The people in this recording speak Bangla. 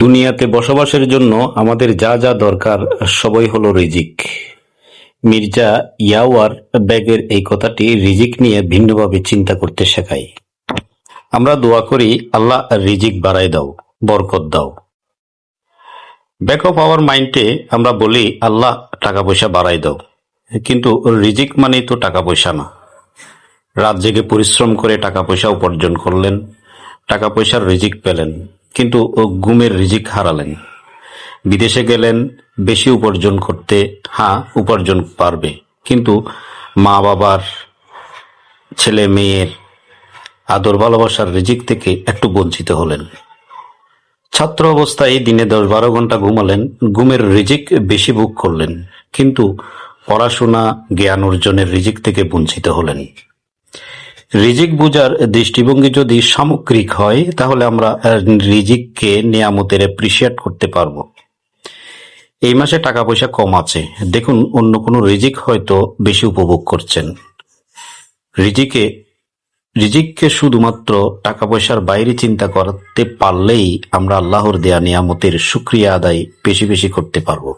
দুনিয়াতে বসবাসের জন্য আমাদের যা যা দরকার, সবই হলো রিজিক। মির্জা ইয়াওয়ার ব্যাগের এই কথাটি রিজিক নিয়ে ভিন্নভাবে চিন্তা করতে শেখায় আমরা দোয়া করি, আল্লাহ রিজিক বাড়াই দাও, বরকত দাও। ব্যাক অফ আওয়ার মাইন্ডে আমরা বলি, আল্লাহ টাকা পয়সা বাড়াই দাও। কিন্তু রিজিক মানেই তো টাকা পয়সা না। রাত জেগে পরিশ্রম করে টাকা পয়সা উপার্জন করলেন টাকা পয়সার রিজিক পেলেন। কিন্তু গুমের রিজিক হারালেন। বিদেশে গেলেন, বেশি উপার্জন করতে হ্যাঁ উপার্জন পারবে। কিন্তু মা বাবার ছেলে মেয়ের আদর ভালোবাসার রিজিক থেকে একটু বঞ্চিত হলেন। ছাত্র অবস্থায় দিনে দশ বারো ঘণ্টা ঘুমালেন, ঘুমের রিজিক বেশি ভোগ করলেন, কিন্তু পড়াশোনা, জ্ঞান অর্জনের রিজিক থেকে বঞ্চিত হলেন। রিজিক বুঝার দৃষ্টিভঙ্গি যদি সামগ্রিক হয়, তাহলে আমরা রিজিককে নিয়ামতের অ্যাপ্রিসিয়েট করতে পারব। এই মাসে টাকা পয়সা কম আছে। দেখুন, অন্য কোনো রিজিক হয়তো বেশি উপভোগ করছেন। রিজিকে, রিজিককে শুধুমাত্র টাকা পয়সার বাইরে চিন্তা করতে পারলেই আমরা আল্লাহর দেয়া নিয়ামতের সুক্রিয়া আদায় বেশি বেশি করতে পারব।